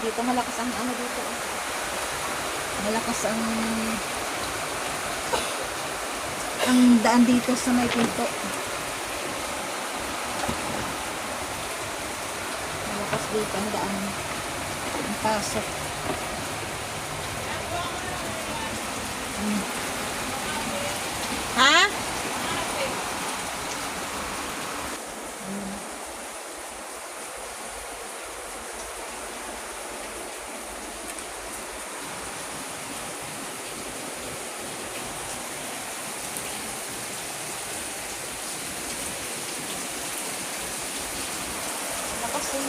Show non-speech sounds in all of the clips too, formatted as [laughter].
dito malakas ang ano dito. oh. Malakas ang ang daan dito sa may pinto. Malakas dito ang daan. Ang pasok. Hmm. Ha? Hmm.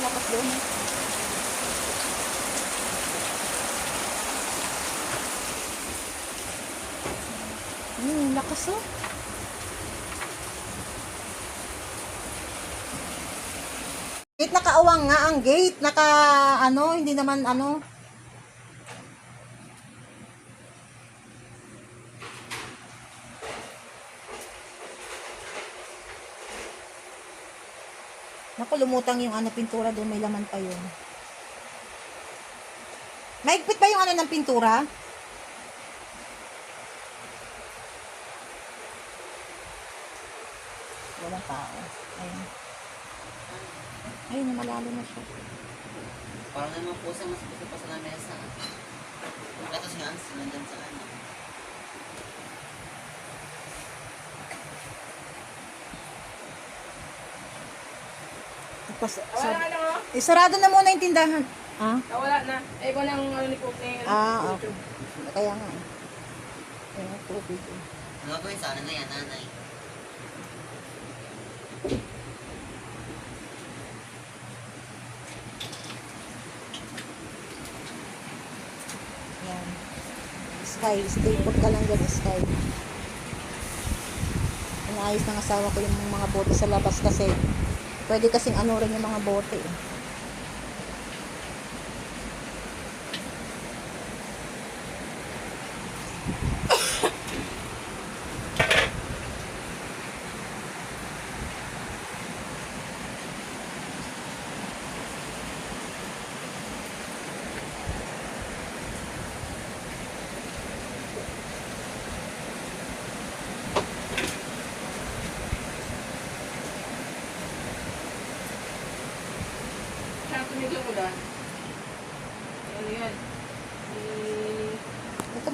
Lakas doon. Hmm, lakas oh. Gate nakaawang nga ang gate. Naka ano, hindi naman ano. Naku, lumutang yung ano, pintura doon. May laman pa yun. Maigpit ba yung ano ng pintura? Walang tao. Ayun. Ayun, malalim na siya. Parang naman po sa mas pa sa lamesa. Ito si Hans, nandyan sa ano. Tapos, Wala na sarado na muna yung tindahan. Ah? Nawala na. Eh, ko ng ano ni Cook na yun. Ah, okay. Kaya nga. eh. Kaya tubig. eh. Ano gagawin sa ano na yan, nanay? Yan. Sky, stay put ka lang dyan, Sky. Inaayos ng asawa ko yung mga bote sa labas kasi pwede kasing ano rin yung mga bote. Eh.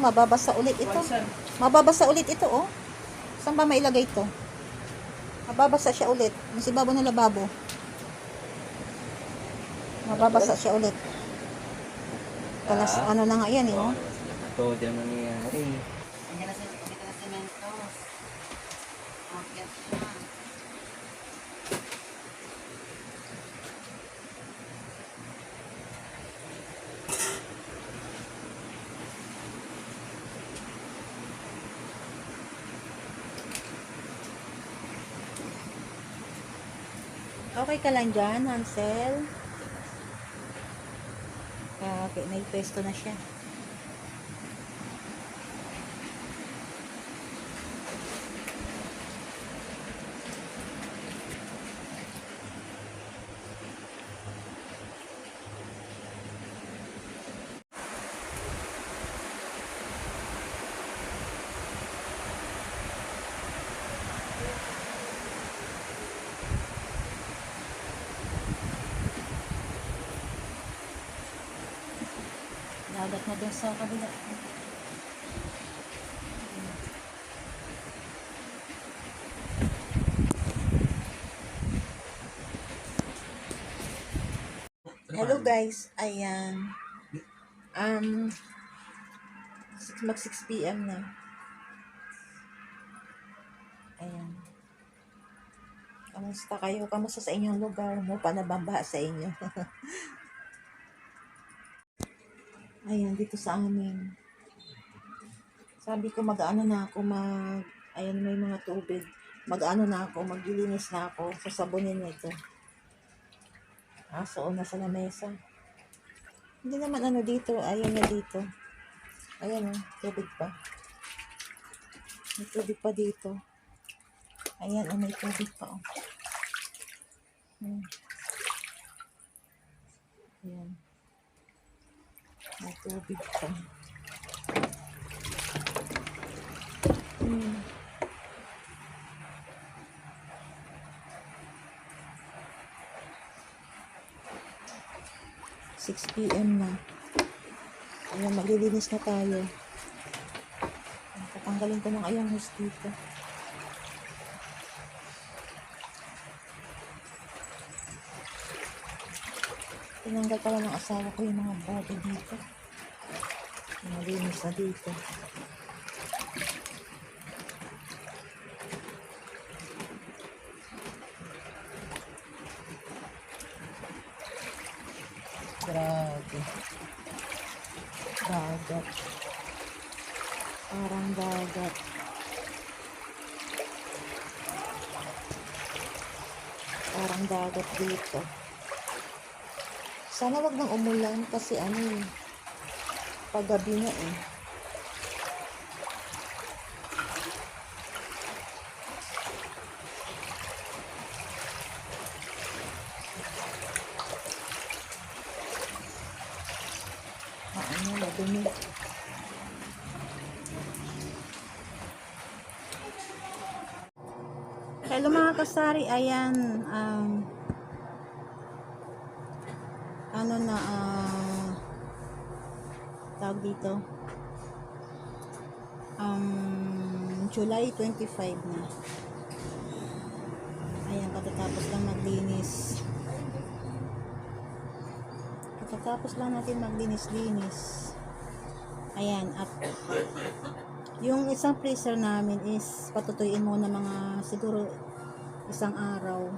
Mababasa ulit ito. Mababasa ulit ito, oh. Saan ba mailagay ito? Mababasa siya ulit. Mas ibabaw ng lababo. Mababasa siya ulit. Palas, Ah. ano na nga yan, eh, oh. Ito, di naman nangyayari. Nandiyan na si, dito na si Mentos. Makiat siya. Okay ka lang dyan, Hansel? Ah, okay, may pesto na siya. Dagat na dun sa kabila. Hello guys, ayan. Um, mag 6 p.m. na. Ayan. Kamusta kayo? Kamusta sa inyong lugar mo? Paano bamba sa inyo? [laughs] Ayan, dito sa amin. Sabi ko mag-ano na ako mag... Ayan, may mga tubig. Mag-ano na ako, maglilinis na ako. Sasabunin na ito. Ah, na sa lamesa. Hindi naman ano dito. Ayan na dito. Ayan oh, tubig pa. May tubig pa dito. Ayan, oh, may tubig pa oh. Hmm. Ayan. May tubig pa. Hmm. Six PM na. Ayan, maglilinis na tayo. Tatanggalin ko ng ayang hose dito. Tinanggal pala ng asawa ko yung mga bote dito. Malinis na dito. Grabe. Dagat. Parang dagat. Parang dagat dito. Sana wag nang umulan kasi ano eh. Paggabi na eh. Hello mga kasari, ayan, um, ano na, ah, tawag dito, um, July 25 na. Ayan, katatapos lang maglinis. Katatapos lang natin maglinis-linis. Ayan, at yung isang freezer namin is patutuyin muna mga siguro isang araw.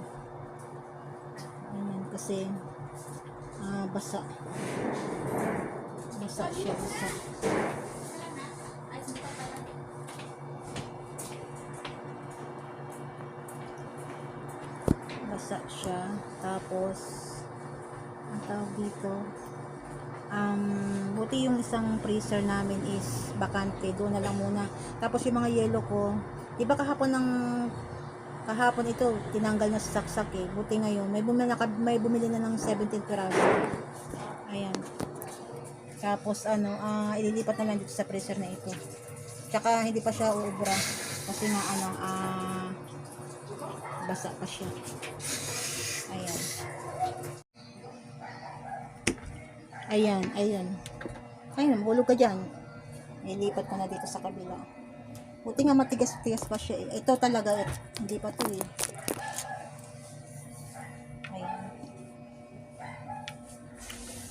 Ayan, kasi ah, basa. Basa siya, basa. Basa siya. Tapos, ang tawag dito, um, buti yung isang freezer namin is bakante. Doon na lang muna. Tapos yung mga yellow ko, di ba kahapon ng kahapon ito, tinanggal na sa saksak eh. Buti ngayon, may bumili na, may bumili na ng 17 piraso. Ayan. Tapos ano, ah ililipat na lang dito sa freezer na ito. Tsaka hindi pa siya uubra. Kasi nga ano, ah basa pa siya. Ayan. Ayan, ayan. Ayun, mahulog ka dyan. Nilipat ko na dito sa kabila. Buti nga matigas-tigas pa siya eh. Ito talaga, eh. hindi pa to eh. Ayan.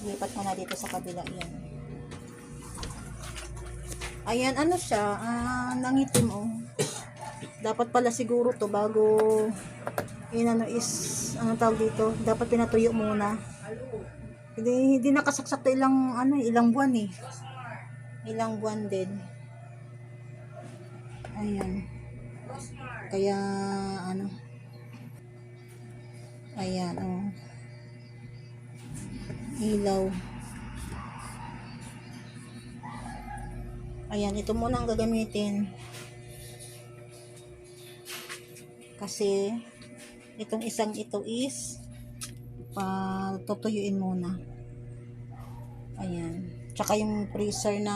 Lipat ko na dito sa kabila. Ayan. Ayan, ano siya? Ah, nangitim oh. Dapat pala siguro to bago yun ano is, ano tawag dito, dapat pinatuyo muna. Hindi, hindi nakasaksak to ilang, ano, ilang buwan eh. Ilang buwan din. Ayan. Kaya, ano. Ayan, oh. Ilaw. Ayan, ito muna ang gagamitin. Kasi, itong isang ito is, patutuyuin muna. Ayan. Tsaka yung freezer na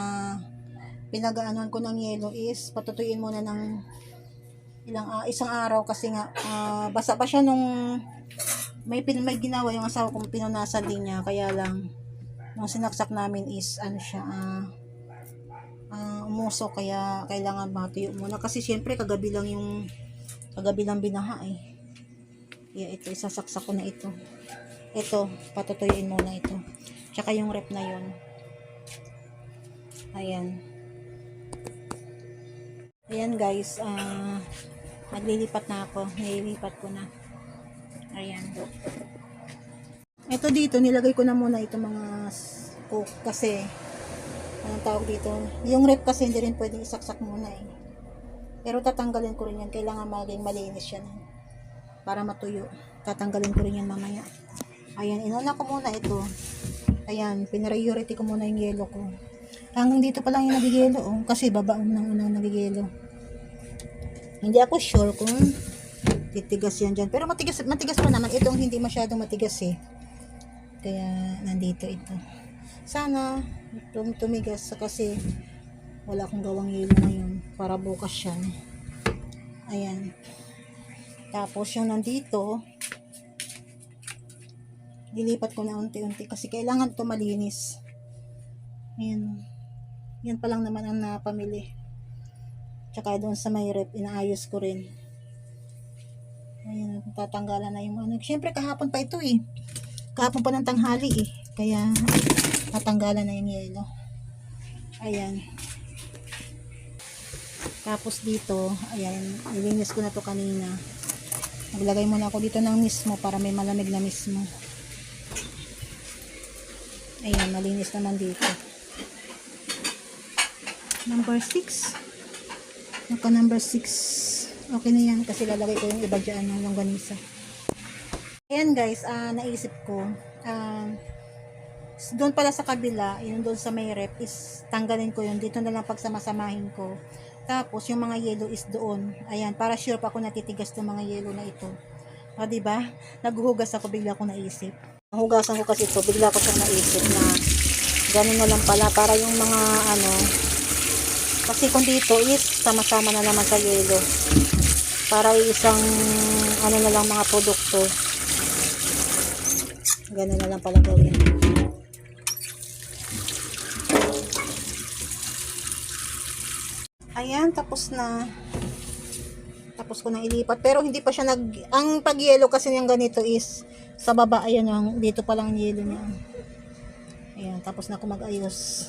pinagaanuhan ko ng yelo is patutuyuin muna ng ilang ah, isang araw kasi nga ah, basa pa siya nung may pin may ginawa yung asawa kong pinunasan din niya. Kaya lang nung sinaksak namin is ano siya ah ah, umuso. Kaya kailangan matuyo muna. Kasi syempre kagabi lang yung kagabi lang binaha eh. Yeah, ito isasaksak ko na ito. Ito patutuyuin muna ito. Tsaka yung rep na yun. Ayan ayan guys ah naglilipat na ako. Nililipat ko na. Ayan. Ito dito nilagay ko na muna itong mga coke kasi anong tawag dito? Yung rep kasi hindi rin pwedeng isaksak muna eh. Pero tatanggalin ko rin yan. Kailangan maging malinis yan para matuyo. Tatanggalin ko rin yan mamaya. Ayan inuna ko muna ito. Ayan pinariority ko muna yung yellow ko hanggang dito pa lang yung nagigelo oh, kasi babaon ng unang nagigelo. Hindi ako sure kung titigas yan dyan. Pero matigas, matigas pa naman. Itong hindi masyadong matigas eh. Kaya nandito ito. Sana tum tumigas. Kasi wala akong gawang yelo ngayon. Para bukas yan. Ayan. Tapos yung nandito, dilipat ko na unti-unti. Kasi kailangan to malinis. Ayan. Yan pa lang naman ang napamili. Tsaka doon sa may rep, inaayos ko rin. Ayan, tatanggalan na yung ano. Siyempre kahapon pa ito eh. Kahapon pa ng tanghali eh. Kaya tatanggalan na yung yelo. Ayan. Tapos dito, ayan, nilinis ko na to kanina. Naglagay muna ako dito ng mismo para may malamig na mismo. Ayan, malinis naman dito. Number 6. Naka number 6. Okay na yan kasi lalagay ko yung iba dyan ng longganisa. Ayan guys, ah naisip ko. ah, doon pala sa kabila, yun doon sa may rep is tanggalin ko yun. Dito na lang pagsamasamahin ko. Tapos yung mga yellow is doon. Ayan, para sure pa ako natitigas ng mga yellow na ito. O, di ba? Naghuhugas ako, bigla ko naisip. Nahugasan ko kasi ito, bigla ko siyang naisip na ganun na lang pala para yung mga ano, kasi kung dito is sama-sama na naman sa yellow. Para isang ano na lang mga produkto. Ganun na lang pala gawin. Ayan, tapos na. Tapos ko na ilipat. Pero hindi pa siya nag... Ang pag-yellow kasi niyang ganito is sa baba, ayan ang dito pa lang ang yellow niya. Ayan, tapos na ako mag-ayos.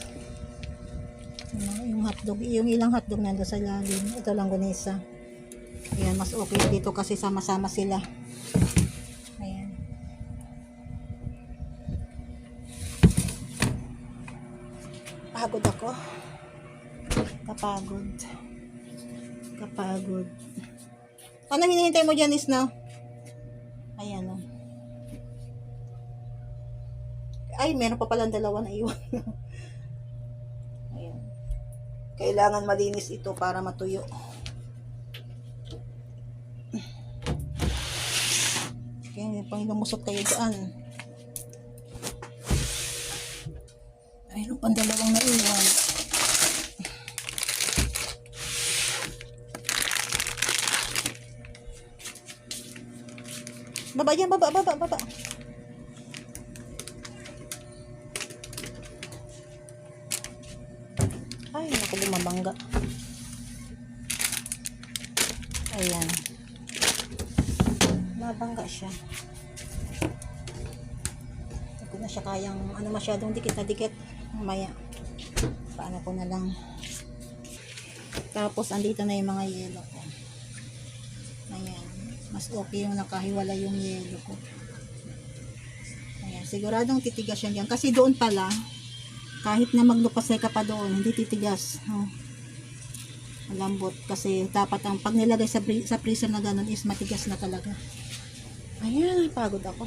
Yung, hotdog, yung ilang hotdog nando sa lalim. Ito lang gunisa. Ayan, mas okay dito kasi sama-sama sila. Ayan. Pagod ako. Kapagod. Kapagod. Ano hinihintay mo dyan, Isna? Ayan, oh. Ay, meron pa palang dalawa na iwan. [laughs] Kailangan malinis ito para matuyo. Kaya pang lumusot kayo dyan. Mayroon pang dalawang naiwan. Baba yan, baba, baba, baba. Naku, bumabangga. Ayan. Mabangga siya. Hindi na siya kayang, ano masyadong dikit na dikit. Mamaya. Paano ko na lang. Tapos, andito na yung mga yelo ko. Ayan. Mas okay yung nakahiwala yung yelo ko. Ayan. Siguradong titigas yan dyan. Kasi doon pala, kahit na maglupasay ka pa doon, hindi titigas. Oh. Malambot. Kasi dapat ang pag nilagay sa, sa freezer na ganun is matigas na talaga. Ayan, pagod ako.